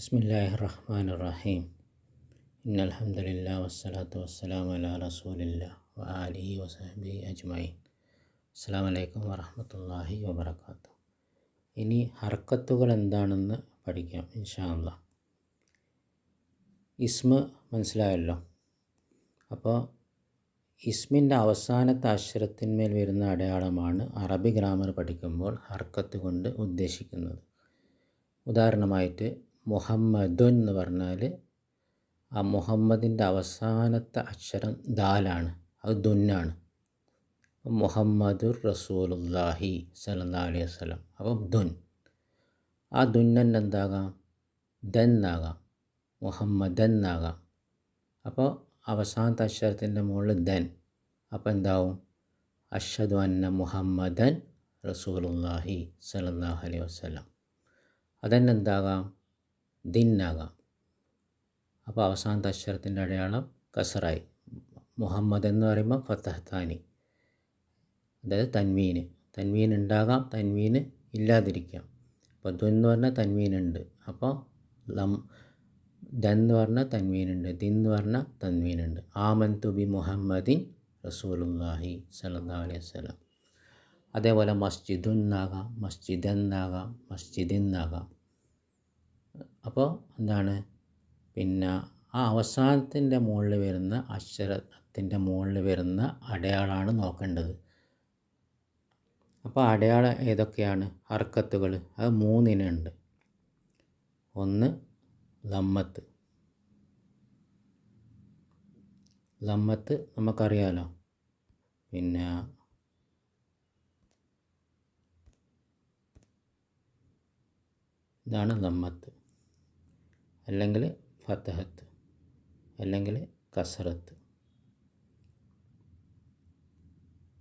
ബിസ്മില്ലാഹി റഹ്മാൻ റഹീം ഇന്നൽഹമ്മദില്ല വസ്സലാത്തു വസ്സലാം അല റസൂലില്ല വാലി വസഹബി അജ്മൈ അസ്സാം വലൈക്കും വറഹമത്തല്ലാഹി വബർക്കാത്തു ഇനി ഹർക്കത്തുകൾ എന്താണെന്ന് പഠിക്കാം ഇൻഷാല്ല ഇസ്മ മനസ്സിലായല്ലോ? അപ്പോൾ ഇസ്മിന്റെ അവസാനത്തെ അക്ഷരത്തിന്മേൽ വരുന്ന അടയാളമാണ് അറബി ഗ്രാമർ പഠിക്കുമ്പോൾ ഹർക്കത്ത് കൊണ്ട് ഉദ്ദേശിക്കുന്നത്. ഉദാഹരണമായിട്ട് മുഹമ്മദുൻ എന്ന് പറഞ്ഞാൽ ആ മുഹമ്മദിന്റെ അവസാനത്തെ അക്ഷരം ദാലാണ് അത് ദുന്നാണ്. മുഹമ്മദുർ റസൂലുല്ലാഹി സല്ലാ അലൈഹി വസ്ലം അപ്പം ദുൻ. ആ ദൻ ആകാം മുഹമ്മദൻ എന്നാകാം അപ്പോൾ അവസാനത്തെ അക്ഷരത്തിന്റെ മുകളിൽ ദൻ. അപ്പോൾ എന്താവും? അഷദു അന്ന മുഹമ്മദൻ റസൂലുല്ലാഹി സല്ലാഹു അലൈഹി വസ്ലം അതന്നെ എന്താകാം ദിന്നാകാം. അപ്പോൾ അവസാനത്തെ അക്ഷരത്തിന്റെ അടയാളം കസറായി. മുഹമ്മദ് എന്ന് പറയുമ്പോൾ ഫത്തഹ്താനി. അതായത് തൻവീന്. തൻവീൻ ഉണ്ടാകാം തൻവീന് ഇല്ലാതിരിക്കാം. അപ്പോൾ ദു എന്ന് പറഞ്ഞാൽ തൻവീനുണ്ട്. അപ്പോൾ ലം ദന്ന് പറഞ്ഞാൽ തൻവീനുണ്ട്. ദിന്ന് പറഞ്ഞാൽ തൻവീനുണ്ട്. ആമൻ തുബി മുഹമ്മദിൻ റസൂലുല്ലാഹി സല്ലാ അലൈഹി വസല്ലം. അതേപോലെ മസ്ജിദുന്നാകാം മസ്ജിദ് എന്നാകാം മസ്ജിദിന്നാകാം. അപ്പോൾ എന്താണ്? പിന്നെ ആ അവസാനത്തിന്റെ മുകളിൽ വരുന്ന അക്ഷരത്തിന്റെ മുകളിൽ വരുന്ന അടയാളമാണ് നോക്കേണ്ടത്. അപ്പോൾ അടയാളം ഏതൊക്കെയാണ്? ഹർക്കത്തുകൾ. അത് മൂന്നിനുണ്ട്. ഒന്ന് ലമ്മത്ത്. ലമ്മത്ത് നമുക്കറിയാലോ. പിന്നെ ഇതാണ് ലമ്മത്ത്. അല്ലെങ്കിൽ ഫത്തഹത്ത് അല്ലെങ്കിൽ കസറത്ത്.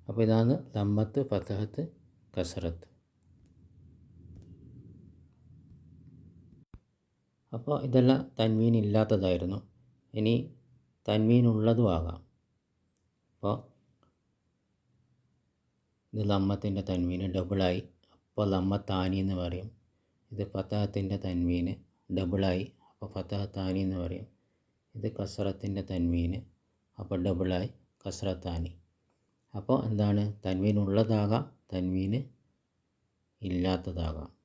അപ്പോൾ ഇതാണ് ദമ്മത്ത് ഫത്തഹത്ത് കസറത്ത്. അപ്പോൾ ഇതെല്ലാം തന്മീൻ ഇല്ലാത്തതായിരുന്നു. ഇനി തൻവീൻ ഉള്ളതും ആകാം. അപ്പോൾ ഇത് ലമ്മത്തിന്റെ തന്മീന് ഡബിളായി. അപ്പോൾ ലമ്മത്താനി എന്ന് പറയും. ഇത് ഫത്തഹത്തിന്റെ തന്മീന് ഡബിളായി. അപ്പോൾ താനി എന്ന് പറയും. ഇത് കസറത്തിന്റെ തന്മീന് അപ്പോൾ ഡബിളായി കസറത്താനി. അപ്പോൾ എന്താണ്? തന്മീൻ ഉള്ളതാകാം തന്മീന് ഇല്ലാത്തതാകാം.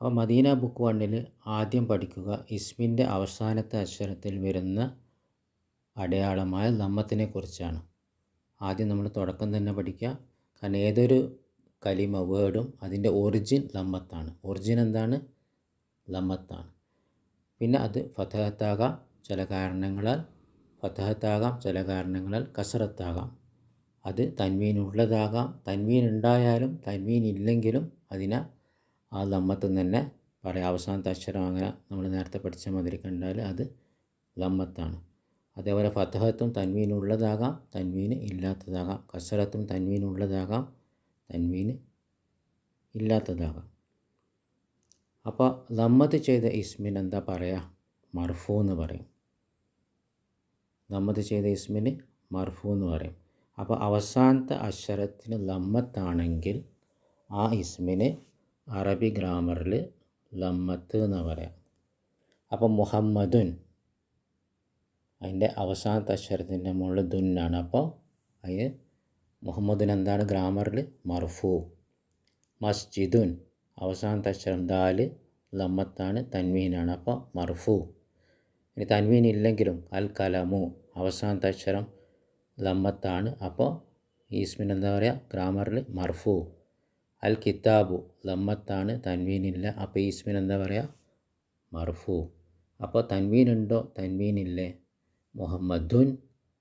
അപ്പോൾ മദീന ബുക്ക് വണ്ണിൽ ആദ്യം പഠിക്കുക ഇസ്മിന്റെ അവസാനത്തെ അക്ഷരത്തിൽ വരുന്ന അടയാളമായ നമ്മത്തിനെ കുറിച്ചാണ്. ആദ്യം നമ്മൾ തുടക്കം തന്നെ പഠിക്കുക. കാരണം ഏതൊരു കലിമ വേർഡും അതിന്റെ ഒറിജിൻ ലമ്മത്താണ് ഒറിജിൻ എന്താണ്? ലമ്മത്താണ് പിന്നെ അത് ഫതഹത്താകാം ചില കാരണങ്ങളാൽ. ഫതഹത്താകാം ചില കാരണങ്ങളാൽ കസറത്താകാം. അത് തൻവീൻ ഉള്ളതാകാം തൻവീൻ ഉണ്ടായാലും തന്മീൻ ഇല്ലെങ്കിലും അതിനെ ആ ലമ്മത്ത് തന്നെ പറയാം. അവസാനത്തെ അക്ഷരം അങ്ങനെ നമ്മൾ നേരത്തെ പഠിച്ച മാതിരി കണ്ടാൽ അത് ലമ്മത്താണ് അതേപോലെ ഫതഹത്തും തൻവീൻ ഉള്ളതാകാം തൻവീൻ ഇല്ലാത്തതാകാം. കസറത്തും തൻവീൻ ഉള്ളതാകാം തൻവീൻ ഇല്ലാത്തതാകാം. അപ്പോൾ നമ്മത് ചെയ്ത ഇസ്മിന് എന്താ പറയുക മർഫു എന്ന് പറയും. നമ്മത് ചെയ്ത ഇസ്മിന് മർഫു എന്ന് പറയും. അപ്പോൾ അവസാനത്തെ അക്ഷരത്തിന് ലമ്മത്താണെങ്കിൽ ആ ഇസ്മിന് അറബി ഗ്രാമറിൽ ലമ്മത്ത് എന്ന് പറയാം. അപ്പോൾ മുഹമ്മദുൻ അതിന്റെ അവസാനത്തെ അക്ഷരത്തിന്റെ മുകളിൽ ദുന്നാണ് അപ്പോൾ അതിന് മുഹമ്മദിന് എന്താണ്? ഗ്രാമറിൽ മർഫു. മസ്ജിദുൻ. അവസാനത്തെ അക്ഷരം ദാൽ ലമ്മത്താണ് തൻവീനാണ്. അപ്പോൾ മർഫു. ഇനി തൻവീൻ ഇല്ലെങ്കിലും അൽ കലമു അവസാനത്തെ അക്ഷരം ലമ്മത്താണ് അപ്പോൾ ഈസ്മിൻ എന്താ പറയുക ഗ്രാമറിൽ മർഫു. അൽ കിതാബു ലമ്മത്താണ് ഇല്ല അപ്പോൾ ഈസ്മിൻ എന്താ പറയുക മർഫു. അപ്പോൾ തൻവീൻ ഉണ്ടോ? തൻവീൻ ഇല്ലേ. മുഹമ്മദുൻ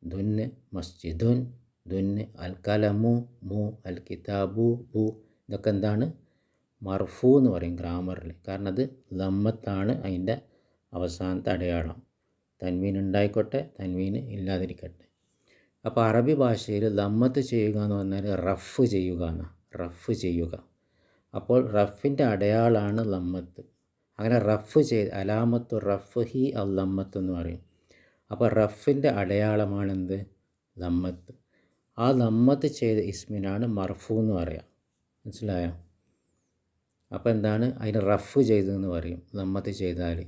ദുന്ന് മസ്ജിദുൻ ദുന്ന് അൽ കലമു മു അൽ കിതാബു ബു. ഇതൊക്കെ എന്താണ്? മർഫു എന്ന് പറയും ഗ്രാമറിൽ കാരണം അത് ലമ്മത്താണ് അതിന്റെ അവസാനത്തെ അടയാളം. തൻവീൻ ഉണ്ടായിക്കോട്ടെ തൻവീൻ ഇല്ലാതിരിക്കട്ടെ. അപ്പോൾ അറബി ഭാഷയിൽ ലമ്മത്ത് ചെയ്യുക എന്ന് പറഞ്ഞാൽ റഫ് ചെയ്യുക എന്നാണ്. റഫ് ചെയ്യുക. അപ്പോൾ റഫിന്റെ അടയാളമാണ് ലമ്മത്ത് അങ്ങനെ റഫ് ചെയ്ത് അലാമത്ത് റഫ് ഹി അൽ ലമ്മത്ത് എന്ന് പറയും. അപ്പോൾ റഫിന്റെ അടയാളമാണെന്ത് ലമ്മത്ത് ആ ലമ്മത്ത് ചെയ്ത ഇസ്മിനാണ് മർഫു എന്ന് പറയാം. മനസ്സിലായോ? അപ്പോൾ എന്താണ്? അതിന് റഫ് ചെയ്തതെന്ന് പറയും. നമ്മത്ത് ചെയ്താൽ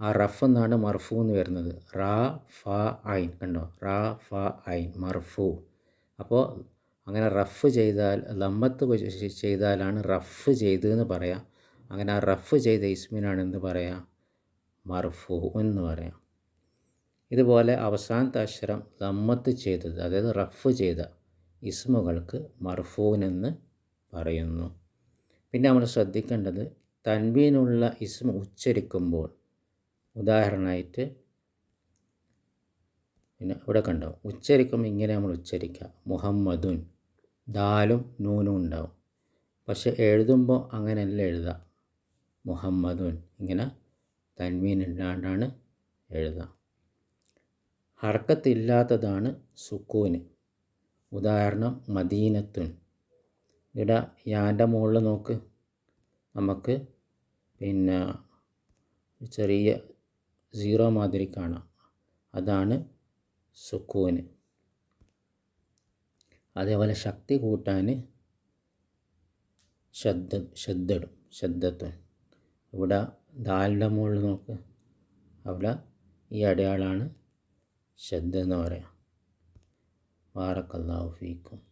ആ റഫ് എന്നാണ് മർഫു എന്ന് വരുന്നത്. റാ ഫ ഐൻ. കണ്ടോ? റാ ഫ ഐൻ. മർഫു. അപ്പോൾ അങ്ങനെ റഫ് ചെയ്താൽ ലമ്മത്ത് ചെയ്താലാണ് റഫ് ചെയ്തതെന്ന് പറയാം. അങ്ങനെ ആ റഫ് ചെയ്ത ഇസ്മിനാണ് എന്ത് പറയാം? മർഫു എന്ന് പറയാം. ഇതുപോലെ അവസാനത്തെ അക്ഷരം ലമ്മത്ത് ചെയ്തത് അതായത് റഫ് ചെയ്ത ഇസ്മുകൾക്ക് മർഫൂനെന്ന് പറയുന്നു. പിന്നെ നമ്മൾ ശ്രദ്ധിക്കേണ്ടത് തൻവീനുള്ള ഇസ്മ ഉച്ചരിക്കുമ്പോൾ ഉദാഹരണമായിട്ട് പിന്നെ ഇവിടെ കണ്ടോ ഉച്ചരിക്കുമ്പോൾ ഇങ്ങനെ നമ്മൾ ഉച്ചരിക്കുക. മുഹമ്മദുൻ ദാലും നൂനും ഉണ്ടാവും. പക്ഷെ എഴുതുമ്പോൾ അങ്ങനെയല്ല എഴുതുക. മുഹമ്മദുൻ ഇങ്ങനെ തൻവീൻ ഇല്ലാണ്ടാണ് എഴുതുക. ഹർക്കത്തില്ലാത്തതാണ് സുക്കൂന്. ഉദാഹരണം മദീനത്തുൻ. ഇവിടെ യാന്റെ മുകളിൽ നോക്ക്. നമുക്ക് പിന്നെ ചെറിയ സീറോ മാതിരി കാണാം. അതാണ് സുക്കൂന്. അതേപോലെ ശക്തി കൂട്ടാൻ ശബ്ദ ശബ്ദടും ശബ്ദത്വം. ഇവിടെ ദാലിന്റെ മുകളിൽ നോക്ക്. അവിടെ ഈ അടയാളാണ് ശബ്ദം എന്ന് പറയാം. ബാറക്കല്ലാഹു ഫീക്കും.